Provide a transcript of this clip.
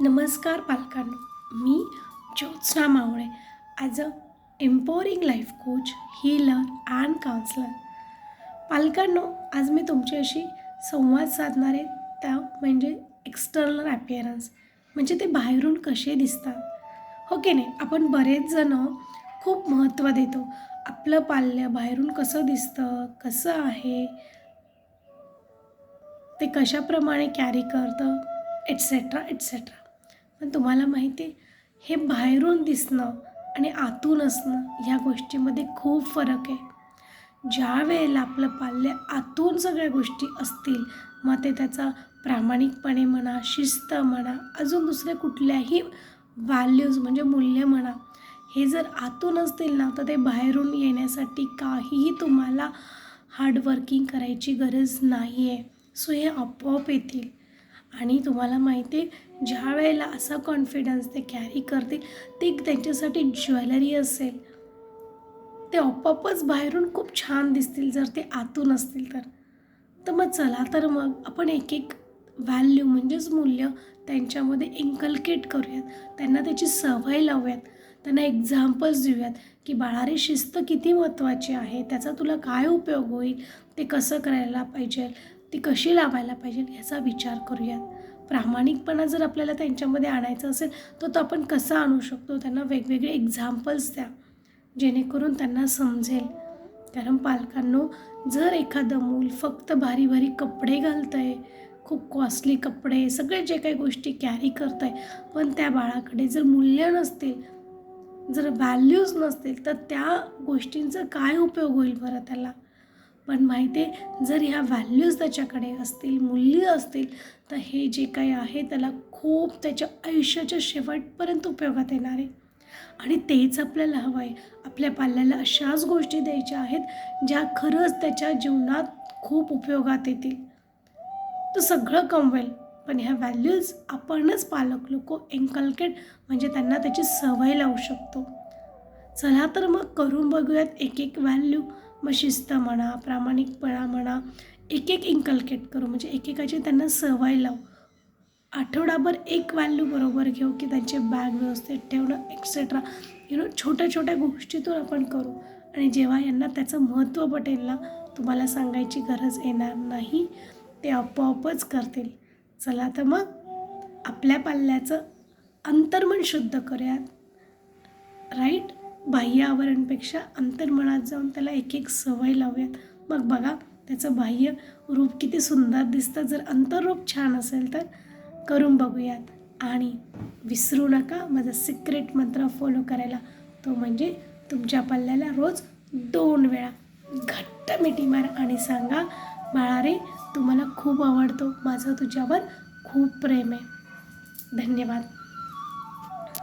नमस्कार पालकांनो मी Jyotsna Mawale as a empowering life coach healer and counsellor पालकांनो आज मी तुमच्याशी संवाद साधणार आहे त्या म्हणजे एक्सटर्नल ॲपिअरन्स म्हणजे ते बाहेरून कसे दिसतात. हो की नाही? आपण बरेच जणं खूप महत्त्व देतो. आपलं पाल्य बाहेरून कसं दिसतं कसं आहे ते कशाप्रमाणे कॅरी करतं एट्सेट्रा एट्सेट्रा पण तुम्हाला माहिती आहे हे बाहेरून दिसणं आणि आतून असणं ह्या गोष्टीमध्ये खूप फरक आहे. ज्या वेळेला आपलं पाल्य आतून सगळ्या गोष्टी असतील मग ते त्याचा प्रामाणिकपणे म्हणा शिस्त म्हणा अजून दुसऱ्या कुठल्याही व्हॅल्यूज म्हणजे मूल्य म्हणा हे जर आतून असतील ना तर ते बाहेरून येण्यासाठी काहीही तुम्हाला हार्डवर्किंग करायची गरज नाही आहे सो हे आपोआप येतील. आणि तुम्हाला माहिती आहे ज्या वेळेला असा कॉन्फिडन्स ते कॅरी करतील ते त्यांच्यासाठी ज्वेलरी असेल. ते आपोआपच बाहेरून खूप छान दिसतील जर ते आतून असतील तर. तर मग चला तर मग आपण एक एक व्हॅल्यू म्हणजेच मूल्य त्यांच्यामध्ये इन्कल्केट करूयात. त्यांना त्याची सवय लावूयात. त्यांना एक्झाम्पल्स देऊयात की बाळारे शिस्त किती महत्त्वाची आहे? त्याचा तुला काय उपयोग होईल? ते कसं करायला पाहिजे? ती कशी लावायला पाहिजे याचा विचार करूयात. प्रामाणिकपणा जर आपल्याला त्यांच्यामध्ये आणायचा असेल तर तो आपण कसा आणू शकतो? त्यांना वेगवेगळे एक्झाम्पल्स द्या. जेणेकरून त्यांना समजेल. कारण पालकांनो जर एखादं मूल फक्त भारी भारी कपडे घालतं आहे खूप कॉस्टली कपडे सगळे जे काही गोष्टी कॅरी करत आहे पण त्या बाळाकडे जर मूल्य नसतील जर व्हॅल्यूज नसतील तर त्या गोष्टींचा काय उपयोग होईल बरं त्याला? पण माहिती आहे जर ह्या व्हॅल्यूज त्याच्याकडे असतील मूल्य असतील तर हे जे काही आहे त्याला खूप त्याच्या आयुष्याच्या शेवटपर्यंत उपयोगात येणार आहे. आणि तेच आपल्याला हवं आहे आपल्या पाल्याला अशाच गोष्टी द्यायच्या आहेत ज्या खरंच त्याच्या जीवनात खूप उपयोगात येतील. तो सगळं कमवेल पण ह्या व्हॅल्यूज आपणच पालक लोक इन्कल्केट म्हणजे त्यांना त्याची सवय लावू शकतो. चला तर मग करून बघूयात एक एक व्हॅल्यू मग शिस्त म्हणा प्रामाणिकपणा म्हणा एक एक इन्कल्केट करू. म्हणजे एकेकाची त्यांना सवय लावू. आठवडाभर एक व्हॅल्यू बरोबर घेऊ की त्यांचे बॅग व्यवस्थित ठेवणं एक्सेट्रा यु नो छोट्या छोट्या गोष्टीतून आपण करू. आणि जेव्हा यांना त्याचं महत्त्व पटेल ना तुम्हाला सांगायची गरज येणार नाही ते आपोआपच करतील. चला तर मग आपल्या पाल्याचं अंतर्मन शुद्ध करूयात. राईट बाह्य आवरणपेक्षा अंतर्मनात जाऊन त्याला एक एक सवय लावूयात. मग बघा त्याचं बाह्य रूप किती सुंदर दिसतं. जर अंतर्रूप छान असेल तर करून बघूयात. आणि विसरू नका माझा सिक्रेट मंत्र फॉलो करायला. तो म्हणजे तुमच्या पल्ल्याला रोज दोन वेळा घट्ट मिठी मार आणि सांगा बाळा रे तू मला खूप आवडतो. माझं तुझ्यावर खूप प्रेम आहे. धन्यवाद.